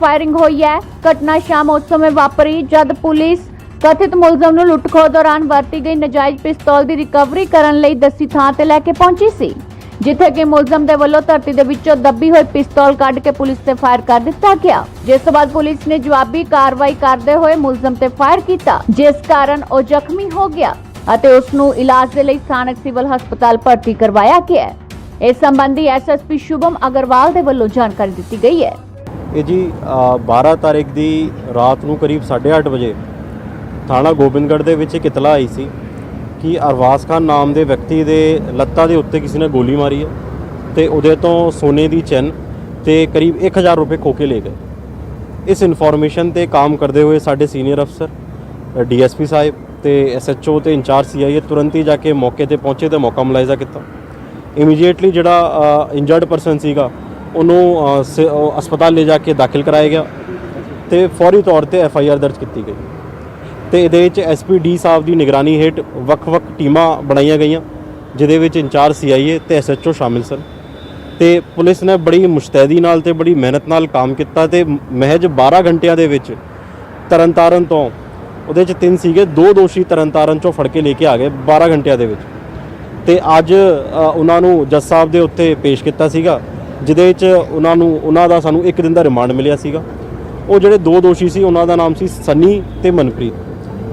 Firing ਹੋਈ ਹੈ। ਘਟਨਾ ਸ਼ਾਮ ਉਸ ਸਮੇਂ ਵਾਪਰੀ ਜਦ ਪੁਲਿਸ ਕਥਿਤ ਮੁਲਜ਼ਮ ਨੂੰ ਲੁੱਟਖੋ ਦੌਰਾਨ ਵਰਤੀ ਗਈ ਨਜਾਇਜ਼ ਪਿਸਤੌਲ ਦੀ ਰਿਕਵਰੀ ਕਰਨ ਲਈ ਦੱਸੀ ਥਾਂ ਤੇ ਲੈ ਕੇ ਪਹੁੰਚੀ ਸੀ, ਜਿੱਥੇ ਕਿ ਮੁਲਜ਼ਮ ਦੇ ਵੱਲੋਂ ਧਰਤੀ ਦੇ ਵਿੱਚੋਂ ਦੱਬੀ ਹੋਈ ਪਿਸਤੌਲ ਕੱਢ ਕੇ ਪੁਲਿਸ ਤੇ ਫਾਇਰ ਕਰ ਦਿੱਤਾ ਗਿਆ। ਜਿਸ ਤੋਂ ਬਾਅਦ ਪੁਲਿਸ ਨੇ ਜਵਾਬੀ ਕਾਰਵਾਈ ਕਰਦੇ ਹੋਏ ਮੁਲਜ਼ਮ ਤੇ ਫਾਇਰ ਕੀਤਾ, ਜਿਸ ਕਾਰਨ ਉਹ ਜ਼ਖਮੀ ਹੋ ਗਿਆ ਅਤੇ ਉਸ ਨੂੰ ਇਲਾਜ ਦੇ ਲਈ ਸਥਾਨਕ ਸਿਵਲ ਹਸਪਤਾਲ ਭਰਤੀ ਕਰਵਾਇਆ ਗਿਆ। ਇਸ ਸੰਬੰਧੀ ਐਸਐਸਪੀ ਸ਼ੁਭਮ ਅਗਰਵਾਲ ਦੇ ਵੱਲੋਂ ਜਾਣਕਾਰੀ ਦਿੱਤੀ ਗਈ ਹੈ। ਇਹ ਜੀ ਅ, 12 ਤਾਰੀਖ ਦੀ ਰਾਤ ਨੂੰ ਕਰੀਬ 8:30 ਵਜੇ ਥਾਣਾ ਗੋਬਿੰਦਗੜ੍ਹ ਦੇ ਵਿੱਚ ਇੱਕ ਇਤਲਾ ਆਈ ਸੀ ਕਿ ਅਰਵਾਸ ਖਾਨ ਨਾਮ ਦੇ ਵਿਅਕਤੀ ਦੇ ਲੱਤਾਂ ਦੇ ਉੱਤੇ ਕਿਸੇ ਨੇ ਗੋਲੀ ਮਾਰੀ ਹੈ ਤੇ ਉਹਦੇ ਤੋਂ ਸੋਨੇ ਦੀ ਚੈਨ ਤੇ ਕਰੀਬ 1000 ਰੁਪਏ ਖੋ ਕੇ ਲੈ ਗਏ। ਇਸ ਇਨਫੋਰਮੇਸ਼ਨ ਤੇ ਕੰਮ ਕਰਦੇ ਹੋਏ ਸਾਡੇ ਸੀਨੀਅਰ ਅਫਸਰ ਡੀਐਸਪੀ ਸਾਹਿਬ ਤੇ ਐਸਐਚਓ ਤੇ ਇੰਚਾਰਜ ਸੀਆਈਏ ਤੁਰੰਤ ਹੀ ਜਾ ਕੇ ਮੌਕੇ ਤੇ ਪਹੁੰਚੇ ਤੇ ਮੌਕਾ ਮੁਲਾਇਜ਼ਾ ਕੀਤਾ। ਇਮੀਡੀਏਟਲੀ ਜਿਹੜਾ ਇੰਜਰਡ ਪਰਸਨ ਸੀਗਾ ਉਹਨੂੰ ਅ, ਸ- ਉਹ ਹਸਪਤਾਲ ਲੈ ਜਾ ਕੇ ਦਾਖਲ ਕਰਾਇਆ ਗਿਆ ਤੇ ਫੌਰੀ ਤੌਰ ਤੇ ਐਫ ਆਈ ਆਰ ਦਰਜ ਕੀਤੀ ਗਈ। ਤੇ ਇਹਦੇ ਵਿੱਚ ਐਸਪੀ ਡੀ ਸਾਹਿਬ ਦੀ ਨਿਗਰਾਨੀ ਹੇਠ ਵੱਖ-ਵੱਖ ਟੀਮਾਂ ਬਣਾਈਆਂ ਗਈਆਂ ਜਿਹਦੇ ਵਿੱਚ ਇੰਚਾਰਜ ਸੀ ਆਈ ਸੀਆਈਏ ਤੇ ਓ ਸ਼ਾਮਿਲ ਸਨ। ਤੇ ਪੁਲਿਸ ਨੇ ਬੜੀ ਮੁਸ਼ਤੈਦੀ ਨਾਲ ਤੇ ਬੜੀ ਮਿਹਨਤ ਨਾਲ ਕੰਮ ਕੀਤਾ ਤੇ ਮਹਿਜ 12 ਘੰਟਿਆਂ ਦੇ ਵਿੱਚ ਤਰਨਤਾਰਨ ਤੋਂ ਉਹਦੇ ਚ ਤਿੰਨ ਸੀਗੇ ਦੋ ਦੋਸ਼ੀ ਤਰਨਤਾਰਨ ਚੋਂ ਫੜ ਕੇ ਲੈ ਕੇ ਆ ਗਏ 12 ਘੰਟਿਆਂ ਦੇ ਵਿੱਚ। ਤੇ ਅੱਜ ਅ, ਉਹਨਾਂ ਨੂੰ ਜੱਜ ਸਾਹਿਬ ਦੇ ਉੱਤੇ ਪੇਸ਼ ਕੀਤਾ ਸੀਗਾ। ਜਿਹਦੇ ਵਿੱਚ ਉਹਨਾਂ ਨੂੰ, ਉਹਨਾਂ ਦਾ ਸਾਨੂੰ ਇੱਕ ਦਿਨ ਦਾ ਰਿਮਾਂਡ ਮਿਲਿਆ ਸੀਗਾ। ਉਹ ਜਿਹੜੇ ਦੋ ਦੋਸ਼ੀ ਸੀ, ਉਹਨਾਂ ਦਾ ਨਾਮ ਸੀ ਸਨੀ ਤੇ ਮਨਪ੍ਰੀਤ।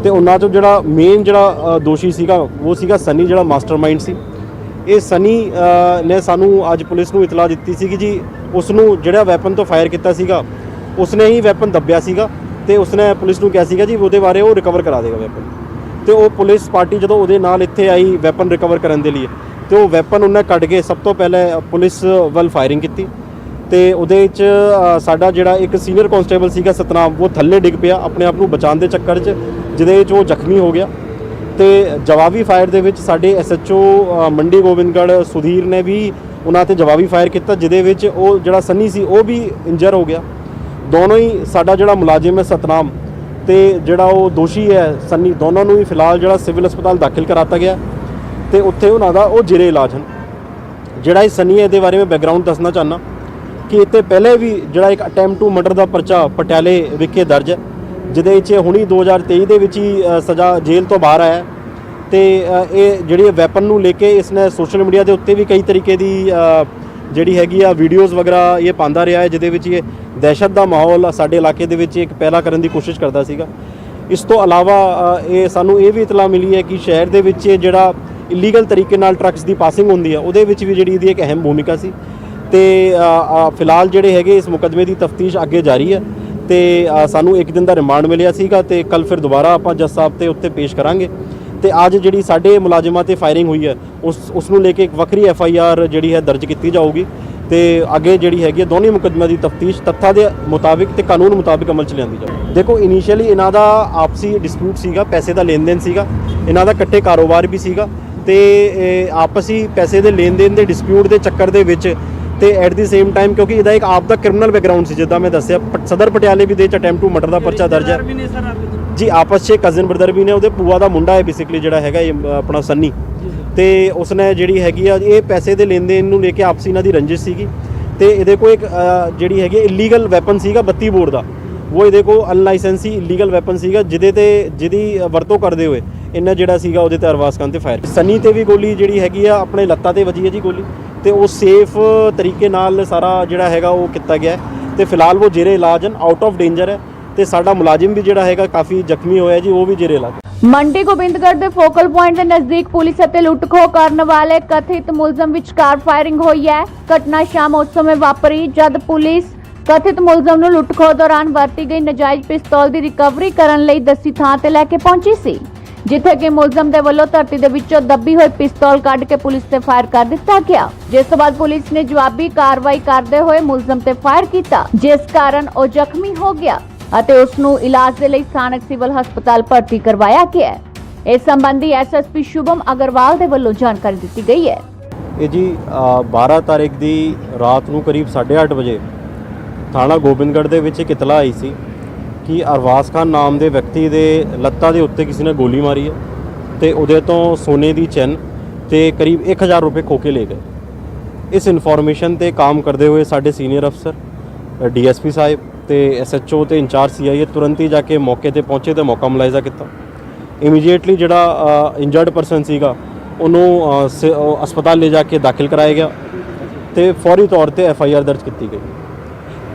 ਤੇ ਉਹਨਾਂ ਚੋਂ ਜਿਹੜਾ ਮੇਨ ਜਿਹੜਾ ਦੋਸ਼ੀ ਸੀਗਾ, ਉਹ ਸੀਗਾ ਸਨੀ, ਜਿਹੜਾ ਮਾਸਟਰਮਾਈਂਡ ਸੀ। ਇਹ ਸਨੀ ਨੇ ਸਾਨੂੰ ਅੱਜ ਪੁਲਿਸ ਨੂੰ ਇਤਲਾਹ ਦਿੱਤੀ ਸੀ ਕਿ ਜੀ ਉਸ ਨੂੰ ਜਿਹੜਾ ਵੈਪਨ ਤੋਂ ਫਾਇਰ ਕੀਤਾ ਸੀਗਾ, ਉਸਨੇ ਹੀ ਵੈਪਨ ਦੱਬਿਆ ਸੀਗਾ ਤੇ ਉਸਨੇ ਪੁਲਿਸ ਨੂੰ ਕਿਹਾ ਸੀਗਾ ਜੀ ਉਹਦੇ ਬਾਰੇ ਉਹ ਰਿਕਵਰ ਕਰਾ ਦੇਗਾ ਵੈਪਨ ਤੇ ਉਹ ਪੁਲਿਸ ਪਾਰਟੀ ਜਦੋਂ ਉਹਦੇ ਨਾਲ ਇੱਥੇ ਆਈ ਵੈਪਨ ਰਿਕਵਰ ਕਰਨ ਦੇ ਲਈ ਤੇ ਉਹ ਵੈਪਨ ਉਹਨੇ ਕੱਢ ਕੇ ਸਭ ਤੋਂ ਪਹਿਲੇ ਪੁਲਿਸ ਵੱਲ ਫਾਇਰਿੰਗ ਕੀਤੀ ਤੇ ਉਹਦੇ ਵਿੱਚ ਸਾਡਾ ਜਿਹੜਾ ਇੱਕ ਸੀਨੀਅਰ ਕਨਸਟੇਬਲ ਸੀਗਾ ਸਤਨਾਮ, ਉਹ ਥੱਲੇ ਡਿੱਗ ਪਿਆ ਆਪਣੇ ਆਪ ਨੂੰ ਬਚਾਉਣ ਦੇ ਚੱਕਰ 'ਚ, ਜਿਹਦੇ ਵਿੱਚ ਉਹ ਜ਼ਖਮੀ ਹੋ ਗਿਆ। ਤੇ ਜਵਾਬੀ ਫਾਇਰ ਦੇ ਵਿੱਚ ਸਾਡੇ ਐਸਐਚਓ ਮੰਡੀ ਗੋਬਿੰਦਗੜ੍ਹ ਸੁਧੀਰ ਨੇ ਵੀ ਉਹਨਾਂ ਤੇ ਜਵਾਬੀ ਫਾਇਰ ਕੀਤਾ, ਜਿਹਦੇ ਵਿੱਚ ਉਹ ਜਿਹੜਾ ਸੰਨੀ ਸੀ, ਉਹ ਵੀ ਇੰਜਰ ਹੋ ਗਿਆ। ਦੋਨੋਂ ਹੀ ਸਾਡਾ ਜਿਹੜਾ ਮੁਲਾਜ਼ਮ ਹੈ ਸਤਨਾਮ ਤੇ ਜਿਹੜਾ ਉਹ ਦੋਸ਼ੀ ਹੈ ਸੰਨੀ, ਦੋਨੋਂ ਨੂੰ ਹੀ ਫਿਲਹਾਲ ਜਿਹੜਾ ਸਿਵਲ ਹਸਪਤਾਲ ਦਾਖਲ ਕਰਾਤਾ ਗਿਆ। ਤੇ ਉੱਥੇ ਉਹਨਾਂ ਦਾ ਉਹ ਜ਼ਿਰੇ ਇਲਾਜ ਹਨ। ਜਿਹੜਾ ਇਹ ਸਨੀ ਹੈ, ਇਹਦੇ ਬਾਰੇ ਮੈਂ ਬੈਕਗ੍ਰਾਉਂਡ ਦੱਸਣਾ ਚਾਹਨਾ ਕਿ ਇੱਥੇ ਪਹਿਲੇ ਵੀ ਜਿਹੜਾ ਇੱਕ ਅਟੈਂਪਟ ਟੂ ਮਰਡਰ ਦਾ ਪਰਚਾ ਪਟਿਆਲੇ ਵਿਖੇ ਦਰਜ ਹੈ, ਜਿਹਦੇ ਵਿੱਚ ਹੁਣੀ 2023 ਦੇ ਵਿੱਚ ਹੀ ਸਜ਼ਾ ਜੇਲ੍ਹ ਤੋਂ ਬਾਹਰ ਆਇਆ ਹੈ। ਤੇ ਇਹ ਜਿਹੜੀ ਵੈਪਨ ਨੂੰ ਲੈ ਕੇ ਇਸਨੇ ਸੋਸ਼ਲ ਮੀਡੀਆ ਦੇ ਉੱਤੇ ਵੀ ਕਈ ਤਰੀਕੇ ਦੀ ਜਿਹੜੀ ਹੈਗੀ ਆ ਵੀਡੀਓਜ਼ ਵਗੈਰਾ ਇਹ ਪਾਉਂਦਾ ਰਿਹਾ ਹੈ, ਜਿਹਦੇ ਵਿੱਚ ਇਹ ਦਹਿਸ਼ਤ ਦਾ ਮਾਹੌਲ ਸਾਡੇ ਇਲਾਕੇ ਦੇ ਵਿੱਚ ਇੱਕ ਪੈਦਾ ਕਰਨ ਦੀ ਕੋਸ਼ਿਸ਼ ਕਰਦਾ ਸੀਗਾ। ਇਸ ਤੋਂ ਇਲਾਵਾ ਇਹ ਸਾਨੂੰ ਇਹ ਵੀ ਇਤਲਾ ਮਿਲੀ ਹੈ ਕਿ ਸ਼ਹਿਰ ਦੇ ਵਿੱਚ ਜਿਹੜਾ ਇਲੀਗਲ ਤਰੀਕੇ ਨਾਲ ਟਰੱਕਸ ਦੀ ਪਾਸਿੰਗ ਹੁੰਦੀ ਹੈ ਉਹਦੇ ਵਿੱਚ ਵੀ ਜਿਹੜੀ ਇਹਦੀ ਇੱਕ ਅਹਿਮ ਭੂਮਿਕਾ ਸੀ। ਤੇ ਫਿਲਹਾਲ ਜਿਹੜੇ ਹੈਗੇ ਇਸ ਮੁਕੱਦਮੇ ਦੀ ਤਫਤੀਸ਼ ਅੱਗੇ ਜਾਰੀ ਹੈ ਤੇ ਸਾਨੂੰ ਇੱਕ ਦਿਨ ਦਾ ਰਿਮਾਂਡ ਮਿਲਿਆ ਸੀਗਾ ਤੇ ਕੱਲ ਫਿਰ ਦੁਬਾਰਾ ਆਪਾਂ ਜੱਜ ਸਾਹਿਬ ਤੇ ਉੱਤੇ ਪੇਸ਼ ਕਰਾਂਗੇ। ਤੇ ਅੱਜ ਜਿਹੜੀ ਸਾਡੇ ਮੁਲਾਜ਼ਮਾਂ ਤੇ ਫਾਇਰਿੰਗ ਹੋਈ ਹੈ ਉਸ ਉਸ ਨੂੰ ਲੈ ਕੇ ਇੱਕ ਵੱਖਰੀ ਐਫ ਆਈ ਆਰ ਜਿਹੜੀ ਹੈ ਦਰਜ ਕੀਤੀ ਜਾਊਗੀ। ਤੇ ਅੱਗੇ ਜਿਹੜੀ ਹੈਗੀ ਹੈ ਦੋਨੇ ਮੁਕੱਦਮਿਆਂ ਦੀ ਤਫਤੀਸ਼ ਤੱਥਾਂ ਦੇ ਮੁਤਾਬਿਕ ਤੇ ਕਾਨੂੰਨ ਮੁਤਾਬਿਕ ਅਮਲ ਚ ਲਿਆਂਦੀ ਜਾਊਗੀ। ਦੇਖੋ ਇਨੀਸ਼ੀਅਲੀ ਇਹਨਾਂ ਦਾ ਆਪਸੀ ਡਿਸਪਿਊਟ ਸੀਗਾ, ਪੈਸੇ ਦਾ ਲੈਣ ਦੇਣ ਸੀਗਾ। ਇਹਨਾਂ ਦਾ ਇਕੱਠੇ ਕਾਰੋਬਾਰ ਵੀ ਸੀਗਾ। ਤੇ ਆਪਸੀ ਪੈਸੇ ਦੇ ਲੈਣ ਦੇਣ ਦੇ ਡਿਸਪਿਊਟ ਦੇ ਚੱਕਰ ਦੇ ਵਿੱਚ ਤੇ ਐਟ ਦੀ ਸੇਮ ਟਾਈਮ ਕਿਉਂਕਿ ਇਹਦਾ ਇੱਕ ਆਪ ਦਾ ਕ੍ਰਿਮੀਨਲ ਬੈਕਗ੍ਰਾਉਂਡ ਸੀ ਜਿੱਦਾਂ ਮੈਂ ਦੱਸਿਆ ਸਦਰ ਪਟਿਆਲੇ ਵੀ ਦੇ ਚ ਅਟੈਂਪਟ ਟੂ ਮਰਡਰ ਦਾ ਪਰਚਾ ਦਰਜ ਹੈ। ਜੀ ਆਪਸ 'ਚ ਕਜ਼ਨ ਬ੍ਰਦਰ ਵੀ ਨੇ ਉਹਦੇ ਪੂਆ ਦਾ ਮੁੰਡਾ ਹੈ ਬੇਸਿਕਲੀ ਜਿਹੜਾ ਹੈਗਾ ਇਹ ਆਪਣਾ ਸੰਨੀ। ਤੇ ਉਸਨੇ ਜਿਹੜੀ ਹੈਗੀ ਆ ਇਹ ਪੈਸੇ ਦੇ ਲੈਣ ਦੇਣ ਨੂੰ ਲੈ ਕੇ ਆਪਸੀ ਇਹਨਾਂ ਦੀ ਰੰਜਿਸ਼ ਸੀਗੀ। ਤੇ ਇਹਦੇ ਕੋਲ ਇੱਕ ਜਿਹੜੀ ਹੈਗੀ ਇਲੀਗਲ ਵੈਪਨ ਸੀਗਾ 32 ਬੋਰ ਦਾ। ਉਹ ਇਹਦੇ ਕੋਲ ਅਨਲਾਇਸੈਂਸੀ ਇਲੀਗਲ ਵੈਪਨ ਸੀਗਾ ਜਿਹਦੇ ਤੇ ਜਿਹਦੀ ਵਰਤੋਂ ਕਰਦੇ ਹੋਏ ਇਹਨਾਂ ਜਿਹੜਾ ਸੀਗਾ ਉਹਦੇ ਤੇ ਅਰਵਾਸ ਖਾਨ ਤੇ ਫਾਇਰ। ਸੰਨੀ ਤੇ ਵੀ ਗੋਲੀ ਜਿਹੜੀ ਹੈਗੀ ਆ, ਆਪਣੇ ਲੱਤਾਂ ਤੇ ਵੱਜੀ ਹੈ ਜੀ ਗੋਲੀ ਤੇ ਉਹ ਸੇਫ ਤਰੀਕੇ ਨਾਲ ਸਾਰਾ ਜਿਹੜਾ ਹੈਗਾ ਉਹ ਕੀਤਾ ਗਿਆ ਤੇ ਫਿਲਹਾਲ ਉਹ ਜੇਰੇ ਇਲਾਜ ਹਨ ਆਊਟ ਆਫ ਡੇਂਜਰ ਹੈ ਤੇ ਸਾਡਾ ਮੁਲਾਜ਼ਮ ਵੀ ਜਿਹੜਾ ਹੈਗਾ ਕਾਫੀ ਜ਼ਖਮੀ ਹੋਇਆ ਜੀ, ਉਹ ਵੀ ਜੇਰੇ ਇਲਾਜ। ਮੰਡੀ ਗੋਬਿੰਦਗੜ੍ਹ ਦੇ ਫੋਕਲ ਪੁਆਇੰਟ ਦੇ ਨਜ਼ਦੀਕ ਪੁਲਿਸ ਅਤੇ ਲੁੱਟਖੋ ਕਰਨ ਵਾਲੇ ਕਥਿਤ ਮੁਲਜ਼ਮ ਵਿਚਕਾਰ ਫਾਇਰਿੰਗ ਹੋਈ ਹੈ। ਘਟਨਾ ਸ਼ਾਮ ਉਸ ਸਮੇਂ ਵਾਪਰੀ ਜਦ ਪੁਲਿਸ ਕਥਿਤ ਮੁਲਜ਼ਮ ਨੂੰ ਲੁੱਟਖੋ ਦੌਰਾਨ ਵਰਤੀ ਗਈ ਨਜਾਇਜ਼ ਪਿਸਤੌਲ ਦੀ ਰਿਕਵਰੀ ਕਰਨ ਲਈ ਦੱਸੀ ਥਾਂ ਤੇ ਲੈ ਕੇ ਪਹੁੰਚੀ ਸੀ। ਜਿੱਥੇ ਕਿ ਮੁਲਜ਼ਮ ਦੇ ਵੱਲੋਂ ਧਰਤੀ ਦੇ ਵਿੱਚੋਂ ਦੱਬੀ ਹੋਈ ਪਿਸਤੌਲ ਕੱਢ ਕੇ ਪੁਲਿਸ ਤੇ ਫਾਇਰ ਕਰ ਦਿੱਤਾ ਗਿਆ। ਜਿਸ ਤੋਂ ਬਾਅਦ ਪੁਲਿਸ ਨੇ ਜਵਾਬੀ ਕਾਰਵਾਈ ਕਰਦੇ ਹੋਏ ਮੁਲਜ਼ਮ ਤੇ ਫਾਇਰ ਕੀਤਾ ਜਿਸ ਕਾਰਨ ਉਹ ਜ਼ਖਮੀ ਹੋ ਗਿਆ ਅਤੇ ਉਸ ਨੂੰ ਇਲਾਜ ਦੇ ਲਈ ਸਥਾਨਕ ਸਿਵਲ ਹਸਪਤਾਲ ਭਰਤੀ ਕਰਵਾਇਆ ਗਿਆ ਹੈ। ਇਸ ਸੰਬੰਧੀ ਐਸਐਸਪੀ ਸ਼ੁਭਮ ਅਗਰਵਾਲ ਦੇ ਵੱਲੋਂ ਜਾਣਕਾਰੀ ਦਿੱਤੀ ਗਈ ਹੈ। ਇਹ ਜੀ ਅ, 12 ਤਾਰੀਖ ਦੀ ਰਾਤ ਨੂੰ ਕਰੀਬ 8:30 ਵਜੇ ਥਾਣਾ ਗੋਬਿੰਦਗੜ੍ਹ ਦੇ ਵਿੱਚ ਇੱਕ ਇਤਲਾਹ ਆਈ ਸੀ। ਕਿ ਅਰਵਾਸ ਖਾਨ ਨਾਮ ਦੇ ਵਿਅਕਤੀ ਦੇ ਲੱਤਾਂ ਦੇ ਉੱਤੇ ਕਿਸੇ ਨੇ ਗੋਲੀ ਮਾਰੀ ਹੈ ਤੇ ਉਹਦੇ ਤੋਂ ਸੋਨੇ ਦੀ ਚੈਨ ਤੇ ਕਰੀਬ 1000 ਰੁਪਏ ਖੋ ਕੇ ਲੈ ਗਏ। ਇਸ ਇਨਫੋਰਮੇਸ਼ਨ ਤੇ ਕੰਮ ਕਰਦੇ ਹੋਏ ਸਾਡੇ ਸੀਨੀਅਰ ਅਫਸਰ ਡੀਐਸਪੀ ਸਾਹਿਬ ਤੇ ਐਸਐਚਓ ਤੇ ਇੰਚਾਰਜ ਸੀਆਈਏ ਤੁਰੰਤ ਹੀ ਜਾ ਕੇ ਮੌਕੇ ਤੇ ਪਹੁੰਚੇ ਤੇ ਮੌਕਾ ਮੁਲਾਇਜ਼ਾ ਕੀਤਾ। ਇਮੀਡੀਏਟਲੀ ਜਿਹੜਾ ਇੰਜਰਡ ਪਰਸਨ ਸੀਗਾ ਉਹਨੂੰ ਅ, ਹਸਪਤਾਲ ਲੈ ਜਾ ਕੇ ਦਾਖਲ ਕਰਾਇਆ ਗਿਆ ਤੇ ਫੌਰੀ ਤੌਰ ਤੇ ਐਫ ਆਈ ਆਰ ਦਰਜ ਕੀਤੀ ਗਈ।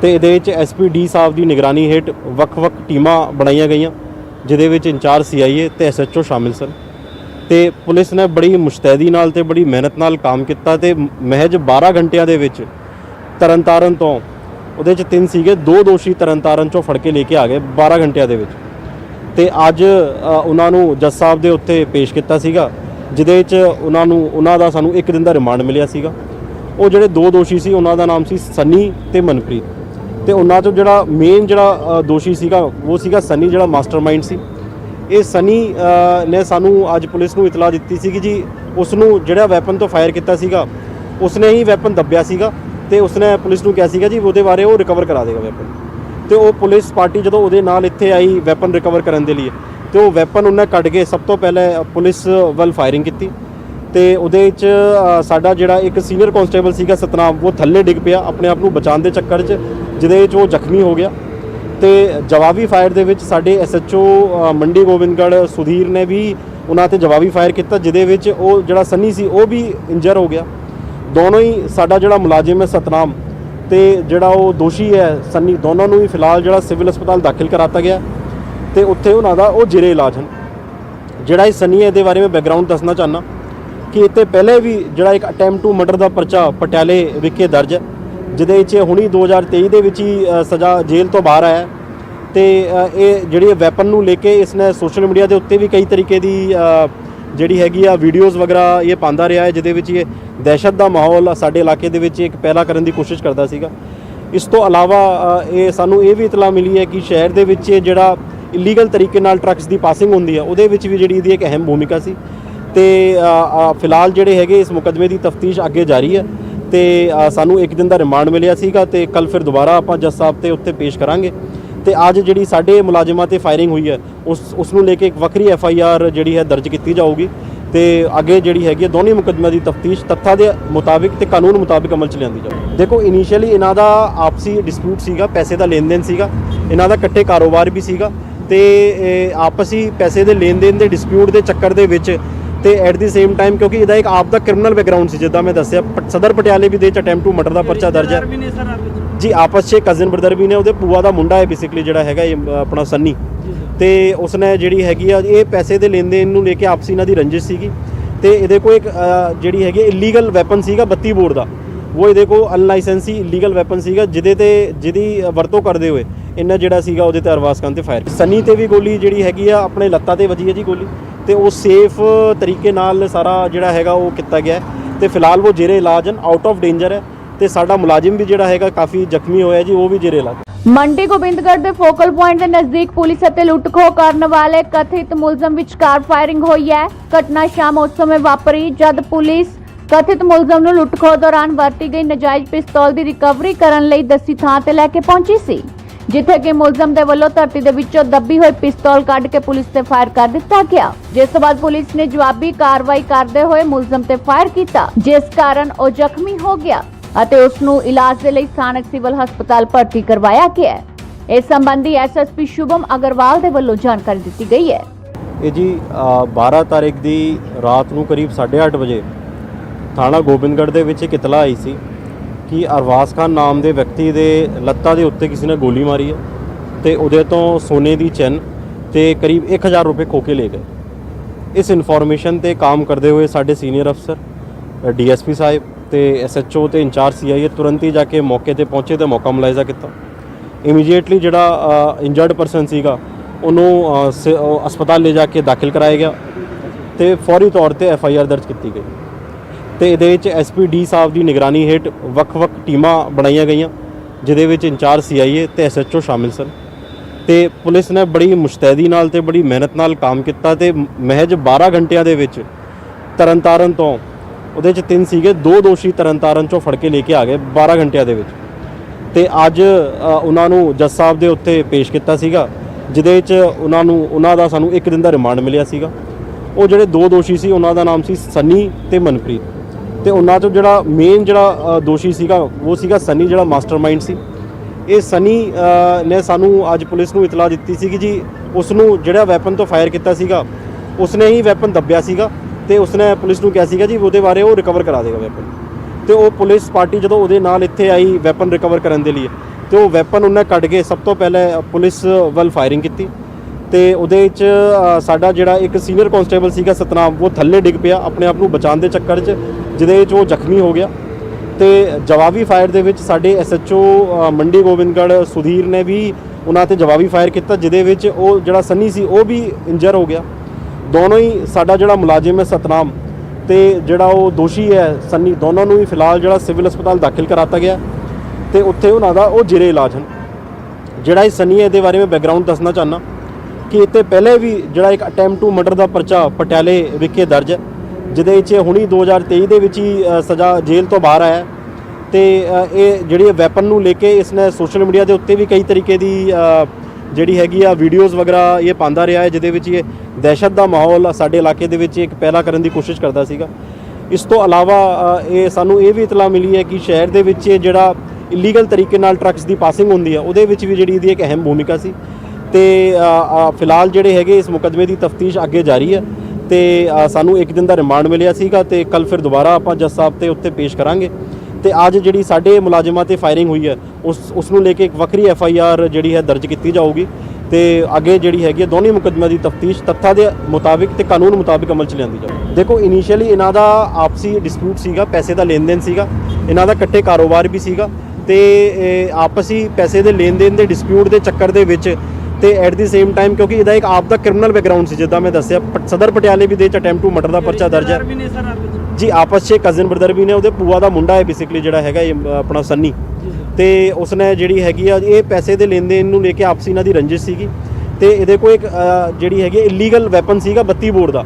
ਤੇ ਇਹਦੇ ਵਿੱਚ ਐਸਪੀਡੀ ਸਾਹਿਬ ਦੀ ਨਿਗਰਾਨੀ ਹੇਠ ਵੱਖ-ਵੱਖ ਟੀਮਾਂ ਬਣਾਈਆਂ ਗਈਆਂ, ਜਿਹਦੇ ਵਿੱਚ ਇੰਚਾਰਜ ਸੀਆਈਏ ਤੇ ਐਸਐਚਓ ਸ਼ਾਮਿਲ ਸਨ। ਤੇ ਪੁਲਿਸ ਨੇ ਬੜੀ ਮੁਸ਼ਤੈਦੀ ਨਾਲ ਤੇ ਬੜੀ ਮਿਹਨਤ ਨਾਲ ਕੰਮ ਕੀਤਾ ਤੇ ਮਹਿਜ 12 ਘੰਟਿਆਂ ਦੇ ਵਿੱਚ ਤਰਨਤਾਰਨ ਤੋਂ, ਉਹਦੇ ਚ ਤਿੰਨ ਸੀਗੇ, ਦੋ ਦੋਸ਼ੀ ਤਰਨਤਾਰਨ ਚੋਂ ਫੜ ਕੇ ਲੈ ਕੇ ਆ ਗਏ 12 ਘੰਟਿਆਂ ਦੇ ਵਿੱਚ। ਤੇ ਅੱਜ ਉਹਨਾਂ ਨੂੰ ਜੱਜ ਸਾਹਿਬ ਦੇ ਉੱਤੇ ਪੇਸ਼ ਕੀਤਾ ਸੀਗਾ, ਜਿਹਦੇ ਵਿੱਚ ਉਹਨਾਂ ਨੂੰ, ਉਹਨਾਂ ਦਾ ਸਾਨੂੰ ਇੱਕ ਦਿਨ ਦਾ ਰਿਮਾਂਡ ਮਿਲਿਆ ਸੀਗਾ। ਉਹ ਜਿਹੜੇ ਦੋ ਦੋਸ਼ੀ ਸੀ, ਉਹਨਾਂ ਦਾ ਨਾਮ ਸੀ ਸੰਨੀ ਤੇ ਮਨਪ੍ਰੀਤ। ਤੇ ਉਹਨਾਂ ਚੋਂ ਜਿਹੜਾ ਮੇਨ ਜਿਹੜਾ ਦੋਸ਼ੀ ਸੀਗਾ, ਉਹ ਸੀਗਾ ਸਨੀ ਜਿਹੜਾ ਮਾਸਟਰਮਾਈਂਡ ਸੀ। ਇਹ ਸਨੀ ਨੇ ਸਾਨੂੰ ਅੱਜ ਪੁਲਿਸ ਨੂੰ ਇਤਲਾਹ ਦਿੱਤੀ ਸੀ ਕਿ ਜੀ ਉਸ ਨੂੰ ਜਿਹੜਾ ਵੈਪਨ ਤੋਂ ਫਾਇਰ ਕੀਤਾ ਸੀਗਾ, ਉਸਨੇ ਹੀ ਵੈਪਨ ਦੱਬਿਆ ਸੀਗਾ ਤੇ ਉਸਨੇ ਪੁਲਿਸ ਨੂੰ ਕਿਹਾ ਸੀਗਾ ਜੀ, ਉਹਦੇ ਬਾਰੇ ਉਹ ਰਿਕਵਰ ਕਰਾ ਦੇਗਾ ਵੈਪਨ ਤੇ ਉਹ ਪੁਲਿਸ ਪਾਰਟੀ ਜਦੋਂ ਉਹਦੇ ਨਾਲ ਇੱਥੇ ਆਈ ਵੈਪਨ ਰਿਕਵਰ ਕਰਨ ਦੇ ਲਈ, ਤੇ ਉਹ ਵੈਪਨ ਉਹਨੇ ਕੱਢ ਕੇ ਸਭ ਤੋਂ ਪਹਿਲੇ ਪੁਲਿਸ ਵੱਲ ਫਾਇਰਿੰਗ ਕੀਤੀ। ਤੇ ਉਹਦੇ ਵਿੱਚ ਸਾਡਾ ਜਿਹੜਾ ਇੱਕ ਸੀਨੀਅਰ ਕਨਸਟੇਬਲ ਸੀਗਾ ਸਤਨਾਮ, ਉਹ ਥੱਲੇ ਡਿੱਗ ਪਿਆ, ਆਪਣੇ ਆਪ ਨੂੰ ਬਚਾਉਣ ਦੇ ਚੱਕਰ 'ਚ। ਜਿਹਦੇ ਵਿੱਚ ਉਹ ਜ਼ਖਮੀ ਹੋ ਗਿਆ ਤੇ ਜਵਾਬੀ ਫਾਇਰ ਦੇ ਵਿੱਚ ਸਾਡੇ ਐਸਐਚਓ ਮੰਡੀ ਗੋਬਿੰਦਗੜ੍ਹ ਸੁਧੀਰ ਨੇ ਵੀ ਉਹਨਾਂ ਤੇ ਜਵਾਬੀ ਫਾਇਰ ਕੀਤਾ, ਜਿਹਦੇ ਵਿੱਚ ਉਹ ਜਿਹੜਾ ਸੰਨੀ ਸੀ, ਉਹ ਵੀ ਇੰਜਰ ਹੋ ਗਿਆ। ਦੋਨੋਂ ਹੀ ਸਾਡਾ ਜਿਹੜਾ ਮੁਲਾਜ਼ਮ ਹੈ ਸਤਨਾਮ ਤੇ ਜਿਹੜਾ ਉਹ ਦੋਸ਼ੀ ਹੈ ਸੰਨੀ, ਦੋਨੋਂ ਨੂੰ ਹੀ ਫਿਲਹਾਲ ਜਿਹੜਾ ਸਿਵਲ ਹਸਪਤਾਲ ਦਾਖਲ ਕਰਾਤਾ ਗਿਆ ਤੇ ਉੱਥੇ ਉਹਨਾਂ ਦਾ ਉਹ ਜੇਰੇ ਇਲਾਜ ਹਨ। ਜਿਹੜਾ ਇਹ ਸੰਨੀ ਹੈ, ਇਹਦੇ ਬਾਰੇ ਮੈਂ ਬੈਕਗ੍ਰਾਉਂਡ ਦੱਸਣਾ ਚਾਹਨਾ ਕਿ ਇੱਥੇ ਪਹਿਲੇ ਵੀ ਜਿਹੜਾ ਇੱਕ ਅਟੈਂਪਟ ਟੂ ਮਰਡਰ ਦਾ ਪਰਚਾ ਪਟਿਆਲੇ ਵਿਖੇ ਦਰਜ ਹੈ। ਜਿਹਦੇ ਵਿੱਚ ਇਹ ਹੁਣੀ 2023 ਦੇ ਵਿੱਚ ਹੀ ਸਜ਼ਾ ਜੇਲ੍ਹ ਤੋਂ ਬਾਹਰ ਆਇਆ ਹੈ। ਤੇ ਇਹ ਜਿਹੜੀ ਵੈਪਨ ਨੂੰ ਲੈ ਕੇ ਇਸਨੇ ਸੋਸ਼ਲ ਮੀਡੀਆ ਦੇ ਉੱਤੇ ਵੀ ਕਈ ਤਰੀਕੇ ਦੀ ਜਿਹੜੀ ਹੈਗੀ ਆ ਵੀਡੀਓਜ਼ ਵਗੈਰਾ ਇਹ ਪਾਉਂਦਾ ਰਿਹਾ ਹੈ, ਜਿਹਦੇ ਵਿੱਚ ਇਹ ਦਹਿਸ਼ਤ ਦਾ ਮਾਹੌਲ ਸਾਡੇ ਇਲਾਕੇ ਦੇ ਵਿੱਚ ਇੱਕ ਪੈਦਾ ਕਰਨ ਦੀ ਕੋਸ਼ਿਸ਼ ਕਰਦਾ ਸੀਗਾ। ਇਸ ਤੋਂ ਇਲਾਵਾ ਇਹ ਸਾਨੂੰ ਇਹ ਵੀ ਇਤਲਾ ਮਿਲੀ ਹੈ ਕਿ ਸ਼ਹਿਰ ਦੇ ਵਿੱਚ ਜਿਹੜਾ ਇਲੀਗਲ ਤਰੀਕੇ ਨਾਲ ਟਰੱਕਸ ਦੀ ਪਾਸਿੰਗ ਹੁੰਦੀ ਹੈ, ਉਹਦੇ ਵਿੱਚ ਵੀ ਜਿਹੜੀ ਇਹਦੀ ਇੱਕ ਅਹਿਮ ਭੂਮਿਕਾ ਸੀ। ਤੇ ਫਿਲਹਾਲ ਜਿਹੜੇ ਹੈਗੇ ਇਸ ਮੁਕਦਮੇ ਦੀ ਤਫਤੀਸ਼ ਅੱਗੇ ਜਾਰੀ ਹੈ। ਤੇ ਸਾਨੂੰ ਇੱਕ ਦਿਨ ਦਾ ਰਿਮਾਂਡ ਮਿਲਿਆ ਸੀਗਾ ਤੇ ਕੱਲ ਫਿਰ ਦੁਬਾਰਾ ਆਪਾਂ ਜੱਜ ਸਾਹਿਬ ਤੇ ਉੱਥੇ ਪੇਸ਼ ਕਰਾਂਗੇ। ਤੇ ਅੱਜ ਜਿਹੜੀ ਸਾਡੇ ਮੁਲਾਜ਼ਮਾਂ ਤੇ ਫਾਇਰਿੰਗ ਹੋਈ ਹੈ, ਉਸ ਉਸ ਨੂੰ ਲੈ ਕੇ ਇੱਕ ਵੱਖਰੀ ਐਫ ਆਈ ਆਰ ਜਿਹੜੀ ਹੈ ਦਰਜ ਕੀਤੀ ਜਾਊਗੀ। ਤੇ ਅੱਗੇ ਜਿਹੜੀ ਹੈਗੀ ਹੈ, ਦੋਨੇ ਮੁਕੱਦਮਿਆਂ ਦੀ ਤਫਤੀਸ਼ ਤੱਥਾਂ ਦੇ ਮੁਤਾਬਿਕ ਤੇ ਕਾਨੂੰਨ ਮੁਤਾਬਿਕ ਅਮਲ ਚ ਲਿਆਂਦੀ ਜਾਊਗੀ। ਦੇਖੋ ਇਨੀਸ਼ੀਅਲੀ ਇਹਨਾਂ ਦਾ ਆਪਸੀ ਡਿਸਪਿਊਟ ਸੀਗਾ, ਪੈਸੇ ਦਾ ਲੈਣ ਦੇਣ ਸੀਗਾ। ਇਹਨਾਂ ਦਾ ਇਕੱਠੇ ਕਾਰੋਬਾਰ ਵੀ ਸੀਗਾ। ਤੇ ਆਪਸੀ ਪੈਸੇ ਦੇ ਲੈਣ ਦੇਣ ਦੇ ਡਿਸਪਿਊਟ ਦੇ ਚੱਕਰ ਦੇ ਵਿੱਚ ਤੇ ਐਟ ਦੀ ਸੇਮ ਟਾਈਮ ਕਿਉਂਕਿ ਇਹਦਾ ਇੱਕ ਆਪ ਦਾ ਕ੍ਰਿਮੀਨਲ ਬੈਕਗ੍ਰਾਉਂਡ ਸੀ ਜਿੱਦਾਂ ਮੈਂ ਦੱਸਿਆ ਸਦਰ ਪਟਿਆਲੇ ਵੀ ਦੇ ਚ ਅਟੈਂਪਟ ਟੂ ਮਰਡਰ ਦਾ ਪਰਚਾ ਦਰਜ ਹੈ। ਜੀ ਆਪਸ 'ਚ ਕਜ਼ਨ ਬ੍ਰਦਰ ਵੀ ਨੇ ਉਹਦੇ ਪੂਆ ਦਾ ਮੁੰਡਾ ਹੈ ਬੇਸਿਕਲੀ ਜਿਹੜਾ ਹੈਗਾ ਇਹ ਆਪਣਾ ਸੰਨੀ ਤੇ ਉਸਨੇ ਜਿਹੜੀ ਹੈਗੀ ਆ ਇਹ ਪੈਸੇ ਦੇ ਲੈਣ ਦੇਣ ਨੂੰ ਲੈ ਕੇ ਆਪਸੀ ਇਹਨਾਂ ਦੀ ਰੰਜਿਸ਼ ਸੀਗੀ। ਤੇ ਇਹਦੇ ਕੋਲ ਇੱਕ ਜਿਹੜੀ ਹੈਗੀ ਇਲੀਗਲ ਵੈਪਨ ਸੀਗਾ 32 ਬੋਰ ਦਾ। ਉਹ ਇਹਦੇ ਕੋਲ ਅਨਲਾਇਸੈਂਸੀ ਇਲੀਗਲ ਵੈਪਨ ਸੀਗਾ ਜਿਹਦੇ ਤੇ ਜਿਹਦੀ ਵਰਤੋਂ ਕਰਦੇ ਹੋਏ ਇਹਨਾਂ ਜਿਹੜਾ ਸੀਗਾ ਉਹਦੇ ਤੇ ਅਰਵਾਸ ਖਾਨ ਤੇ ਫਾਇਰ ਸੰਨੀ ਤੇ ਵੀ ਗੋਲੀ ਜਿਹੜੀ ਹੈਗੀ ਆ ਆਪਣੇ ਲੱਤਾਂ ਤੇ ਵੱਜੀ ਹੈ ਜੀ ਗੋਲੀ। ਤੇ ਉਹ ਸੇਫ ਤਰੀਕੇ ਨਾਲ ਸਾਰਾ ਜਿਹੜਾ ਹੈਗਾ ਉਹ ਕੀਤਾ ਗਿਆ ਤੇ ਫਿਲਹਾਲ ਉਹ ਜੇਰੇ ਇਲਾਜ ਹਨ ਆਊਟ ਆਫ ਡੇਂਜਰ ਹੈ ਤੇ ਸਾਡਾ ਮੁਲਾਜ਼ਮ ਵੀ ਜਿਹੜਾ ਹੈਗਾ ਕਾਫੀ ਜ਼ਖਮੀ ਹੋਇਆ ਜੀ, ਉਹ ਵੀ ਜੇਰੇ ਇਲਾਜ ਮੰਡੀ ਗੋਬਿੰਦਗੜ੍ਹ ਦੇ ਫੋਕਲ ਪੁਆਇੰਟ ਦੇ ਨਜ਼ਦੀਕ ਪੁਲਿਸ ਅਤੇ ਲੁੱਟਖੋ ਕਰਨ ਵਾਲੇ ਕਥਿਤ ਮੁਲਜ਼ਮ ਵਿਚਕਾਰ ਫਾਇਰਿੰਗ ਹੋਈ ਹੈ। ਘਟਨਾ ਸ਼ਾਮ ਉਸ ਸਮੇਂ ਵਾਪਰੀ ਜਦ ਪੁਲਿਸ ਕਥਿਤ ਮੁਲਜ਼ਮ ਨੂੰ ਲੁੱਟਖੋ ਦੌਰਾਨ ਵਰਤੀ ਗਈ ਨਜਾਇਜ਼ ਪਿਸਤੌਲ ਦੀ ਰਿਕਵਰੀ ਕਰਨ ਲਈ ਦੱਸੀ ਥਾਂ ਤੇ ਲੈ ਕੇ ਪਹੁੰਚੀ ਸੀ। ਜਿੱਥੇ ਕਿ ਮੁਲਜ਼ਮ ਦੇ ਵੱਲੋਂ ਧਰਤੀ ਦੇ ਵਿੱਚੋਂ ਦੱਬੀ ਹੋਈ ਪਿਸਤੌਲ ਕੱਢ ਕੇ ਪੁਲਿਸ ਤੇ ਫਾਇਰ ਕਰ ਦਿੱਤਾ ਗਿਆ। ਜਿਸ ਤੋਂ ਬਾਅਦ ਪੁਲਿਸ ਨੇ ਜਵਾਬੀ ਕਾਰਵਾਈ ਕਰਦੇ ਹੋਏ ਮੁਲਜ਼ਮ ਤੇ ਫਾਇਰ ਕੀਤਾ, ਜਿਸ ਕਾਰਨ ਉਹ ਜ਼ਖਮੀ ਹੋ ਗਿਆ ਅਤੇ ਉਸ ਨੂੰ ਇਲਾਜ ਦੇ ਲਈ ਸਥਾਨਕ ਸਿਵਲ ਹਸਪਤਾਲ ਭਰਤੀ ਕਰਵਾਇਆ ਗਿਆ ਹੈ। ਇਸ ਸੰਬੰਧੀ ਐਸਐਸਪੀ ਸ਼ੁਭਮ ਅਗਰਵਾਲ ਦੇ ਵੱਲੋਂ ਜਾਣਕਾਰੀ ਦਿੱਤੀ ਗਈ ਹੈ। ਇਹ ਜੀ 12 ਤਾਰੀਖ ਦੀ ਰਾਤ ਨੂੰ ਕਰੀਬ 8:30 ਵਜੇ ਥਾਣਾ ਗੋਬਿੰਦਗੜ੍ਹ ਦੇ ਵਿੱਚ ਇੱਕ ਇਤਲਾਹ ਆਈ ਸੀ। ਕਿ ਅਰਵਾਸ ਖਾਨ ਨਾਮ ਦੇ ਵਿਅਕਤੀ ਦੇ ਲੱਤਾਂ ਦੇ ਉੱਤੇ ਕਿਸੇ ਨੇ ਗੋਲੀ ਮਾਰੀ ਹੈ ਤੇ ਉਹਦੇ ਤੋਂ ਸੋਨੇ ਦੀ ਚੈਨ ਤੇ ਕਰੀਬ 1000 ਰੁਪਏ ਖੋ ਕੇ ਲੈ ਗਏ। ਇਸ ਇਨਫੋਰਮੇਸ਼ਨ ਤੇ ਕੰਮ ਕਰਦੇ ਹੋਏ ਸਾਡੇ ਸੀਨੀਅਰ ਅਫਸਰ ਡੀਐਸਪੀ ਸਾਹਿਬ ਤੇ ਐਸਐਚਓ ਤੇ ਇੰਚਾਰਜ ਸੀਆਈਏ ਤੁਰੰਤ ਹੀ ਜਾ ਕੇ ਮੌਕੇ ਤੇ ਪਹੁੰਚੇ ਤੇ ਮੌਕਾ ਮੁਲਾਇਜ਼ਾ ਕੀਤਾ। ਇਮੀਡੀਏਟਲੀ ਜਿਹੜਾ ਇੰਜਰਡ ਪਰਸਨ ਸੀਗਾ ਉਹਨੂੰ ਅ, ਹਸਪਤਾਲ ਲੈ ਜਾ ਕੇ ਦਾਖਲ ਕਰਾਇਆ ਗਿਆ ਤੇ ਫੌਰੀ ਤੌਰ ਤੇ ਐਫ ਆਈ ਆਰ ਦਰਜ ਕੀਤੀ ਗਈ। ਤੇ ਇਹਦੇ ਵਿੱਚ ਐਸਪੀਡੀ ਸਾਹਿਬ ਦੀ ਨਿਗਰਾਨੀ ਹੇਠ ਵੱਖ-ਵੱਖ ਟੀਮਾਂ ਬਣਾਈਆਂ ਗਈਆਂ, ਜਿਹਦੇ ਵਿੱਚ ਇੰਚਾਰਜ ਸੀਆਈਏ ਤੇ ਐਸਐਚਓ ਸ਼ਾਮਿਲ ਸਨ। ਤੇ ਪੁਲਿਸ ਨੇ ਬੜੀ ਮੁਸ਼ਤੈਦੀ ਨਾਲ ਤੇ ਬੜੀ ਮਿਹਨਤ ਨਾਲ ਕੰਮ ਕੀਤਾ ਤੇ ਮਹਿਜ 12 ਘੰਟਿਆਂ ਦੇ ਵਿੱਚ ਤਰਨਤਾਰਨ ਤੋਂ, ਉਹਦੇ ਚ ਤਿੰਨ ਸੀਗੇ, ਦੋ ਦੋਸ਼ੀ ਤਰਨਤਾਰਨ ਚੋਂ ਫੜ ਕੇ ਲੈ ਕੇ ਆ ਗਏ 12 ਘੰਟਿਆਂ ਦੇ ਵਿੱਚ। ਤੇ ਅੱਜ ਉਹਨਾਂ ਨੂੰ ਜੱਜ ਸਾਹਿਬ ਦੇ ਉੱਤੇ ਪੇਸ਼ ਕੀਤਾ ਸੀਗਾ, ਜਿਹਦੇ ਵਿੱਚ ਉਹਨਾਂ ਨੂੰ, ਉਹਨਾਂ ਦਾ ਸਾਨੂੰ ਇੱਕ ਦਿਨ ਦਾ ਰਿਮਾਂਡ ਮਿਲਿਆ ਸੀਗਾ। ਉਹ ਜਿਹੜੇ ਦੋ ਦੋਸ਼ੀ ਸੀ, ਉਹਨਾਂ ਦਾ ਨਾਮ ਸੀ ਸੰਨੀ ਤੇ ਮਨਪ੍ਰੀਤ। ਤੇ ਉਹਨਾਂ ਚੋਂ ਜਿਹੜਾ ਮੇਨ ਜਿਹੜਾ ਦੋਸ਼ੀ ਸੀਗਾ, ਉਹ ਸੀਗਾ ਸਨੀ ਜਿਹੜਾ ਮਾਸਟਰਮਾਈਂਡ ਸੀ। ਇਹ ਸਨੀ ਨੇ ਸਾਨੂੰ ਅੱਜ ਪੁਲਿਸ ਨੂੰ ਇਤਲਾਹ ਦਿੱਤੀ ਸੀ ਕਿ ਜੀ ਉਸ ਨੂੰ ਜਿਹੜਾ ਵੈਪਨ ਤੋਂ ਫਾਇਰ ਕੀਤਾ ਸੀਗਾ, ਉਸਨੇ ਹੀ ਵੈਪਨ ਦੱਬਿਆ ਸੀਗਾ ਤੇ ਉਸਨੇ ਪੁਲਿਸ ਨੂੰ ਕਿਹਾ ਸੀਗਾ ਜੀ, ਉਹਦੇ ਬਾਰੇ ਉਹ ਰਿਕਵਰ ਕਰਾ ਦੇਗਾ ਵੈਪਨ ਤੇ ਉਹ ਪੁਲਿਸ ਪਾਰਟੀ ਜਦੋਂ ਉਹਦੇ ਨਾਲ ਇੱਥੇ ਆਈ ਵੈਪਨ ਰਿਕਵਰ ਕਰਨ ਦੇ ਲਈ, ਤੇ ਉਹ ਵੈਪਨ ਉਹਨੇ ਕੱਢ ਕੇ ਸਭ ਤੋਂ ਪਹਿਲੇ ਪੁਲਿਸ ਵੱਲ ਫਾਇਰਿੰਗ ਕੀਤੀ। ਤੇ ਉਹਦੇ ਵਿੱਚ ਸਾਡਾ ਜਿਹੜਾ ਇੱਕ ਸੀਨੀਅਰ ਕਨਸਟੇਬਲ ਸੀਗਾ ਸਤਨਾਮ, ਉਹ ਥੱਲੇ ਡਿੱਗ ਪਿਆ ਆਪਣੇ ਆਪ ਨੂੰ ਬਚਾਉਣ ਦੇ ਚੱਕਰ 'ਚ, ਜਿਹਦੇ ਵਿੱਚ ਉਹ ਜ਼ਖਮੀ ਹੋ ਗਿਆ। ਤੇ ਜਵਾਬੀ ਫਾਇਰ ਦੇ ਵਿੱਚ ਸਾਡੇ ਐਸਐਚਓ ਮੰਡੀ ਗੋਬਿੰਦਗੜ੍ਹ ਸੁਧੀਰ ਨੇ ਵੀ ਉਹਨਾਂ ਤੇ ਜਵਾਬੀ ਫਾਇਰ ਕੀਤਾ, ਜਿਹਦੇ ਵਿੱਚ ਉਹ ਜਿਹੜਾ ਸੰਨੀ ਸੀ, ਉਹ ਵੀ ਇੰਜਰ ਹੋ ਗਿਆ। ਦੋਨੋਂ ਹੀ ਸਾਡਾ ਜਿਹੜਾ ਮੁਲਾਜ਼ਮ ਹੈ ਸਤਨਾਮ ਤੇ ਜਿਹੜਾ ਉਹ ਦੋਸ਼ੀ ਹੈ ਸੰਨੀ, ਦੋਨੋਂ ਨੂੰ ਹੀ ਫਿਲਹਾਲ ਜਿਹੜਾ ਸਿਵਲ ਹਸਪਤਾਲ ਦਾਖਲ ਕਰਾਤਾ ਗਿਆ ਤੇ ਉੱਥੇ ਉਹਨਾਂ ਦਾ ਉਹ ਜੇਰੇ ਇਲਾਜ ਹਨ। ਜਿਹੜਾ ਇਹ ਸੰਨੀ ਹੈ, ਇਹਦੇ ਬਾਰੇ ਮੈਂ ਬੈਕਗ੍ਰਾਉਂਡ ਦੱਸਣਾ ਚਾਹਨਾ ਕਿ ਇੱਥੇ ਪਹਿਲੇ ਵੀ ਜਿਹੜਾ ਇੱਕ ਅਟੈਂਪਟ ਟੂ ਮਰਡਰ ਦਾ ਪਰਚਾ ਪਟਿਆਲੇ ਵਿਖੇ ਦਰਜ ਹੈ, ਜਿਹਦੇ ਵਿੱਚ ਇਹ ਹੁਣੀ 2023 ਦੇ ਵਿੱਚ ਹੀ ਸਜ਼ਾ ਜੇਲ੍ਹ ਤੋਂ ਬਾਹਰ ਆਇਆ ਹੈ। ਤੇ ਇਹ ਜਿਹੜੀ ਵੈਪਨ ਨੂੰ ਲੈ ਕੇ ਇਸਨੇ ਸੋਸ਼ਲ ਮੀਡੀਆ ਦੇ ਉੱਤੇ ਵੀ ਕਈ ਤਰੀਕੇ ਦੀ ਜਿਹੜੀ ਹੈਗੀ ਆ ਵੀਡੀਓਜ਼ ਵਗੈਰਾ ਇਹ ਪਾਉਂਦਾ ਰਿਹਾ ਹੈ, ਜਿਹਦੇ ਵਿੱਚ ਇਹ ਦਹਿਸ਼ਤ ਦਾ ਮਾਹੌਲ ਸਾਡੇ ਇਲਾਕੇ ਦੇ ਵਿੱਚ ਇੱਕ ਪੈਦਾ ਕਰਨ ਦੀ ਕੋਸ਼ਿਸ਼ ਕਰਦਾ ਸੀਗਾ। ਇਸ ਤੋਂ ਇਲਾਵਾ ਇਹ ਸਾਨੂੰ ਇਹ ਵੀ ਇਤਲਾ ਮਿਲੀ ਹੈ ਕਿ ਸ਼ਹਿਰ ਦੇ ਵਿੱਚ ਜਿਹੜਾ ਇਲੀਗਲ ਤਰੀਕੇ ਨਾਲ ਟਰੱਕਸ ਦੀ ਪਾਸਿੰਗ ਹੁੰਦੀ ਹੈ, ਉਹਦੇ ਵਿੱਚ ਵੀ ਜਿਹੜੀ ਇਹਦੀ ਇੱਕ ਅਹਿਮ ਭੂਮਿਕਾ ਸੀ। ਤੇ ਫਿਲਹਾਲ ਜਿਹੜੇ ਹੈਗੇ ਇਸ ਮੁਕੱਦਮੇ ਦੀ ਤਫਤੀਸ਼ ਅੱਗੇ ਜਾਰੀ ਹੈ ਤੇ ਸਾਨੂੰ ਇੱਕ ਦਿਨ ਦਾ ਰਿਮਾਂਡ ਮਿਲਿਆ ਸੀਗਾ ਤੇ ਕੱਲ ਫਿਰ ਦੁਬਾਰਾ ਆਪਾਂ ਜੱਜ ਸਾਹਿਬ ਤੇ ਉੱਤੇ ਪੇਸ਼ ਕਰਾਂਗੇ। ਤੇ ਅੱਜ ਜਿਹੜੀ ਸਾਡੇ ਮੁਲਾਜ਼ਮਾਂ ਤੇ ਫਾਇਰਿੰਗ ਹੋਈ ਹੈ, ਉਸ ਉਸ ਨੂੰ ਲੈ ਕੇ ਇੱਕ ਵੱਖਰੀ ਐਫ ਆਈ ਆਰ ਜਿਹੜੀ ਹੈ ਦਰਜ ਕੀਤੀ ਜਾਊਗੀ ਤੇ ਅੱਗੇ ਜਿਹੜੀ ਹੈਗੀ ਹੈ ਦੋਨੇ ਮੁਕੱਦਮਿਆਂ ਦੀ ਤਫਤੀਸ਼ ਤੱਥਾਂ ਦੇ ਮੁਤਾਬਿਕ ਤੇ ਕਾਨੂੰਨ ਮੁਤਾਬਿਕ ਅਮਲ ਚ ਲਿਆਂਦੀ ਜਾਊਗੀ। ਦੇਖੋ ਇਨੀਸ਼ੀਅਲੀ ਇਹਨਾਂ ਦਾ ਆਪਸੀ ਡਿਸਪਿਊਟ ਸੀਗਾ, ਪੈਸੇ ਦਾ ਲੈਣ ਦੇਣ ਸੀਗਾ, ਇਹਨਾਂ ਦਾ ਇਕੱਠੇ ਕਾਰੋਬਾਰ ਵੀ ਸੀਗਾ ਤੇ ਆਪਸੀ ਪੈਸੇ ਦੇ ਲੈਣ ਦੇਣ ਦੇ ਡਿਸਪਿਊਟ ਦੇ ਚੱਕਰ ਦੇ ਵਿੱਚ ਤੇ ਐਟ ਦੀ ਸੇਮ ਟਾਈਮ ਕਿਉਂਕਿ ਇਹਦਾ ਇੱਕ ਆਪ ਦਾ ਕ੍ਰਿਮੀਨਲ ਬੈਕਗ੍ਰਾਉਂਡ ਸੀ ਜਿੱਦਾਂ ਮੈਂ ਦੱਸਿਆ ਸਦਰ ਪਟਿਆਲੇ ਵੀ ਦੇ ਚ ਅਟੈਂਪਟ ਟੂ ਮਰਡਰ ਦਾ ਪਰਚਾ ਦਰਜ ਹੈ। ਜੀ ਆਪਸ 'ਚ ਕਜ਼ਨ ਬ੍ਰਦਰ ਵੀ ਨੇ ਉਹਦੇ ਪੂਆ ਦਾ ਮੁੰਡਾ ਹੈ ਬੇਸਿਕਲੀ ਜਿਹੜਾ ਹੈਗਾ ਇਹ ਆਪਣਾ ਸੰਨੀ ਤੇ ਉਸਨੇ ਜਿਹੜੀ ਹੈਗੀ ਆ ਇਹ ਪੈਸੇ ਦੇ ਲੈਣ ਦੇਣ ਨੂੰ ਲੈ ਕੇ ਆਪਸੀ ਇਹਨਾਂ ਦੀ ਰੰਜਿਸ਼ ਸੀਗੀ। ਤੇ ਇਹਦੇ ਕੋਲ ਇੱਕ ਜਿਹੜੀ ਹੈਗੀ ਇਲੀਗਲ ਵੈਪਨ ਸੀਗਾ 32 ਬੋਰ ਦਾ।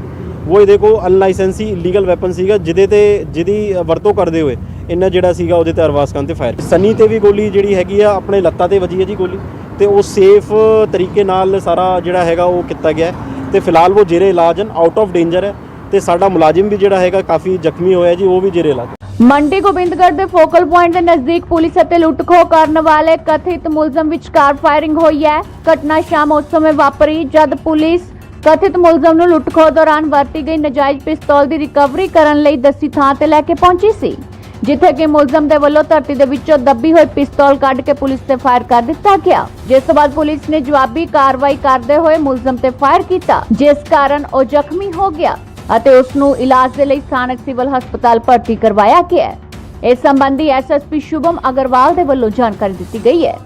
ਉਹ ਇਹਦੇ ਕੋਲ ਅਨਲਾਇਸੈਂਸੀ ਇਲੀਗਲ ਵੈਪਨ ਸੀਗਾ ਜਿਹਦੇ ਤੇ ਜਿਹਦੀ ਵਰਤੋਂ ਕਰਦੇ ਹੋਏ ਇਹਨਾਂ ਜਿਹੜਾ ਸੀਗਾ ਉਹਦੇ ਤੇ ਅਰਵਾਸ ਖਾਨ ਤੇ ਫਾਇਰ ਸੰਨੀ ਤੇ ਵੀ ਗੋਲੀ ਜਿਹੜੀ ਹੈਗੀ ਆ ਆਪਣੇ ਲੱਤਾਂ ਤੇ ਵੱਜੀ ਹੈ ਜੀ ਗੋਲੀ। ਤੇ ਉਹ ਸੇਫ ਤਰੀਕੇ ਨਾਲ ਸਾਰਾ ਜਿਹੜਾ ਹੈਗਾ ਉਹ ਕੀਤਾ ਗਿਆ ਤੇ ਫਿਲਹਾਲ ਉਹ ਜੇਰੇ ਇਲਾਜ ਹਨ ਆਊਟ ਆਫ ਡੇਂਜਰ ਹੈ। ਤੇ ਸਾਡਾ ਮੁਲਾਜ਼ਮ ਵੀ ਜਿਹੜਾ ਹੈਗਾ ਕਾਫੀ ਜ਼ਖਮੀ ਹੋਇਆ ਜੀ, ਉਹ ਵੀ ਜੇਰੇ ਇਲਾਜ ਮੰਡੀ ਗੋਬਿੰਦਗੜ੍ਹ ਦੇ ਫੋਕਲ ਪੁਆਇੰਟ ਦੇ ਨਜ਼ਦੀਕ ਪੁਲਿਸ ਅਤੇ ਲੁੱਟਖੋ ਕਰਨ ਵਾਲੇ ਕਥਿਤ ਮੁਲਜ਼ਮ ਵਿਚਕਾਰ ਫਾਇਰਿੰਗ ਹੋਈ ਹੈ। ਘਟਨਾ ਸ਼ਾਮ ਉਸ ਸਮੇਂ ਵਾਪਰੀ ਜਦ ਪੁਲਿਸ ਕਥਿਤ ਮੁਲਜ਼ਮ ਨੂੰ ਲੁੱਟਖੋ ਦੌਰਾਨ ਵਰਤੀ ਗਈ ਨਜਾਇਜ਼ ਪਿਸਤੌਲ ਦੀ ਰਿਕਵਰੀ ਕਰਨ ਲਈ ਦੱਸੀ ਥਾਂ ਤੇ ਲੈ ਕੇ ਪਹੁੰਚੀ ਸੀ। ਜਿੱਥੇ ਕਿ ਮੁਲਜ਼ਮ ਦੇ ਵੱਲੋਂ ਧਰਤੀ ਦੇ ਵਿੱਚੋਂ ਦੱਬੀ ਹੋਈ ਪਿਸਤੌਲ ਕੱਢ ਕੇ ਪੁਲਿਸ ਤੇ ਫਾਇਰ ਕਰ ਦਿੱਤਾ ਗਿਆ। ਜਿਸ ਤੋਂ ਬਾਅਦ ਪੁਲਿਸ ਨੇ ਜਵਾਬੀ ਕਾਰਵਾਈ ਕਰਦੇ ਹੋਏ ਮੁਲਜ਼ਮ ਤੇ ਫਾਇਰ ਕੀਤਾ, ਜਿਸ ਕਾਰਨ ਉਹ ਜ਼ਖਮੀ ਹੋ ਗਿਆ ਅਤੇ ਉਸ ਨੂੰ ਇਲਾਜ ਦੇ ਲਈ ਸਥਾਨਕ ਸਿਵਲ ਹਸਪਤਾਲ ਭਰਤੀ ਕਰਵਾਇਆ ਗਿਆ ਹੈ। ਇਸ ਸੰਬੰਧੀ ਐਸਐਸਪੀ ਸ਼ੁਭਮ ਅਗਰਵਾਲ ਦੇ ਵੱਲੋਂ ਜਾਣਕਾਰੀ ਦਿੱਤੀ ਗਈ ਹੈ।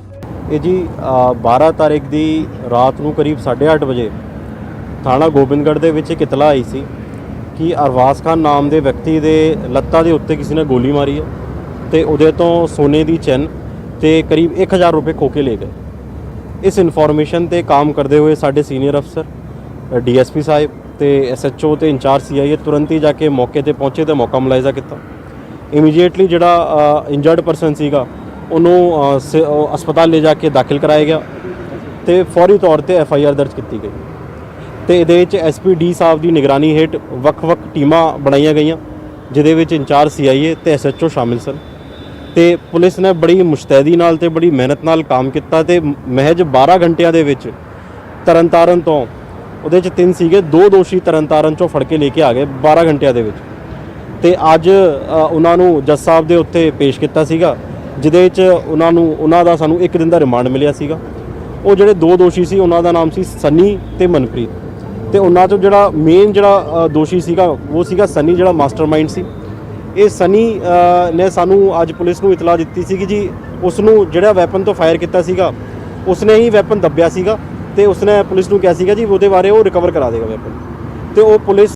ਇਹ ਜੀ 12 ਤਾਰੀਖ ਦੀ ਰਾਤ ਨੂੰ ਕਰੀਬ 8:30 ਵਜੇ ਥਾਣਾ ਗੋਬਿੰਦਗੜ੍ਹ ਦੇ ਵਿੱਚ ਇੱਕ ਇਤਲਾਹ ਆਈ ਸੀ। ਕਿ ਅਰਵਾਸ ਖਾਨ ਨਾਮ ਦੇ ਵਿਅਕਤੀ ਦੇ ਲੱਤਾਂ ਦੇ ਉੱਤੇ ਕਿਸੇ ਨੇ ਗੋਲੀ ਮਾਰੀ ਹੈ ਤੇ ਉਹਦੇ ਤੋਂ ਸੋਨੇ ਦੀ ਚੈਨ ਤੇ ਕਰੀਬ 1000 ਰੁਪਏ ਖੋ ਕੇ ਲੈ ਗਏ। ਇਸ ਇਨਫੋਰਮੇਸ਼ਨ ਤੇ ਕੰਮ ਕਰਦੇ ਹੋਏ ਸਾਡੇ ਸੀਨੀਅਰ ਅਫਸਰ ਡੀਐਸਪੀ ਸਾਹਿਬ ਤੇ ਐਸਐਚਓ ਤੇ ਇੰਚਾਰਜ ਸੀਆਈਏ ਤੁਰੰਤ ਹੀ ਜਾ ਕੇ ਮੌਕੇ ਤੇ ਪਹੁੰਚੇ ਤੇ ਮੌਕਾ ਮੁਲਾਇਜ਼ਾ ਕੀਤਾ। ਇਮੀਡੀਏਟਲੀ ਜਿਹੜਾ ਇੰਜਰਡ ਪਰਸਨ ਸੀਗਾ ਉਹਨੂੰ ਅ, ਹਸਪਤਾਲ ਲੈ ਜਾ ਕੇ ਦਾਖਲ ਕਰਾਇਆ ਗਿਆ ਤੇ ਫੌਰੀ ਤੌਰ ਤੇ ਐਫ ਆਈ ਆਰ ਦਰਜ ਕੀਤੀ ਗਈ। ਤੇ ਇਹਦੇ ਵਿੱਚ ਐਸਪੀ ਡੀ ਸਾਹਿਬ ਦੀ ਨਿਗਰਾਨੀ ਹੇਠ ਵੱਖ-ਵੱਖ ਟੀਮਾਂ ਬਣਾਈਆਂ ਗਈਆਂ, ਜਿਹਦੇ ਵਿੱਚ ਇੰਚਾਰਜ ਸੀਆਈਏ ਤੇ ਐਸਐਚਓ ਸ਼ਾਮਿਲ ਸਨ। ਤੇ ਪੁਲਿਸ ਨੇ ਬੜੀ ਮੁਸ਼ਤੈਦੀ ਨਾਲ ਤੇ ਬੜੀ ਮਿਹਨਤ ਨਾਲ ਕੰਮ ਕੀਤਾ ਤੇ ਮਹਿਜ 12 ਘੰਟਿਆਂ ਦੇ ਵਿੱਚ ਤਰਨਤਾਰਨ ਤੋਂ, ਉਹਦੇ ਚ ਤਿੰਨ ਸੀਗੇ, ਦੋ ਦੋਸ਼ੀ ਤਰਨਤਾਰਨ ਚੋਂ ਫੜ ਕੇ ਲੈ ਕੇ ਆ ਗਏ 12 ਘੰਟਿਆਂ ਦੇ ਵਿੱਚ। ਤੇ ਅੱਜ ਉਹਨਾਂ ਨੂੰ ਜੱਜ ਸਾਹਿਬ ਦੇ ਉੱਤੇ ਪੇਸ਼ ਕੀਤਾ ਸੀਗਾ, ਜਿਹਦੇ ਵਿੱਚ ਉਹਨਾਂ ਨੂੰ, ਉਹਨਾਂ ਦਾ ਸਾਨੂੰ ਇੱਕ ਦਿਨ ਦਾ ਰਿਮਾਂਡ ਮਿਲਿਆ ਸੀਗਾ। ਉਹ ਜਿਹੜੇ ਦੋ ਦੋਸ਼ੀ ਸੀ, ਉਹਨਾਂ ਦਾ ਨਾਮ ਸੀ ਸੰਨੀ ਤੇ ਮਨਪ੍ਰੀਤ। ਤੇ ਉਹਨਾਂ ਚੋਂ ਜਿਹੜਾ ਮੇਨ ਜਿਹੜਾ ਦੋਸ਼ੀ ਸੀਗਾ, ਉਹ ਸੀਗਾ ਸਨੀ ਜਿਹੜਾ ਮਾਸਟਰਮਾਈਂਡ ਸੀ। ਇਹ ਸਨੀ ਨੇ ਸਾਨੂੰ ਅੱਜ ਪੁਲਿਸ ਨੂੰ ਇਤਲਾਹ ਦਿੱਤੀ ਸੀ ਕਿ ਜੀ ਉਸ ਨੂੰ ਜਿਹੜਾ ਵੈਪਨ ਤੋਂ ਫਾਇਰ ਕੀਤਾ ਸੀਗਾ, ਉਸਨੇ ਹੀ ਵੈਪਨ ਦੱਬਿਆ ਸੀਗਾ ਤੇ ਉਸਨੇ ਪੁਲਿਸ ਨੂੰ ਕਿਹਾ ਸੀਗਾ ਜੀ, ਉਹਦੇ ਬਾਰੇ ਉਹ ਰਿਕਵਰ ਕਰਾ ਦੇਗਾ ਵੈਪਨ ਤੇ ਉਹ ਪੁਲਿਸ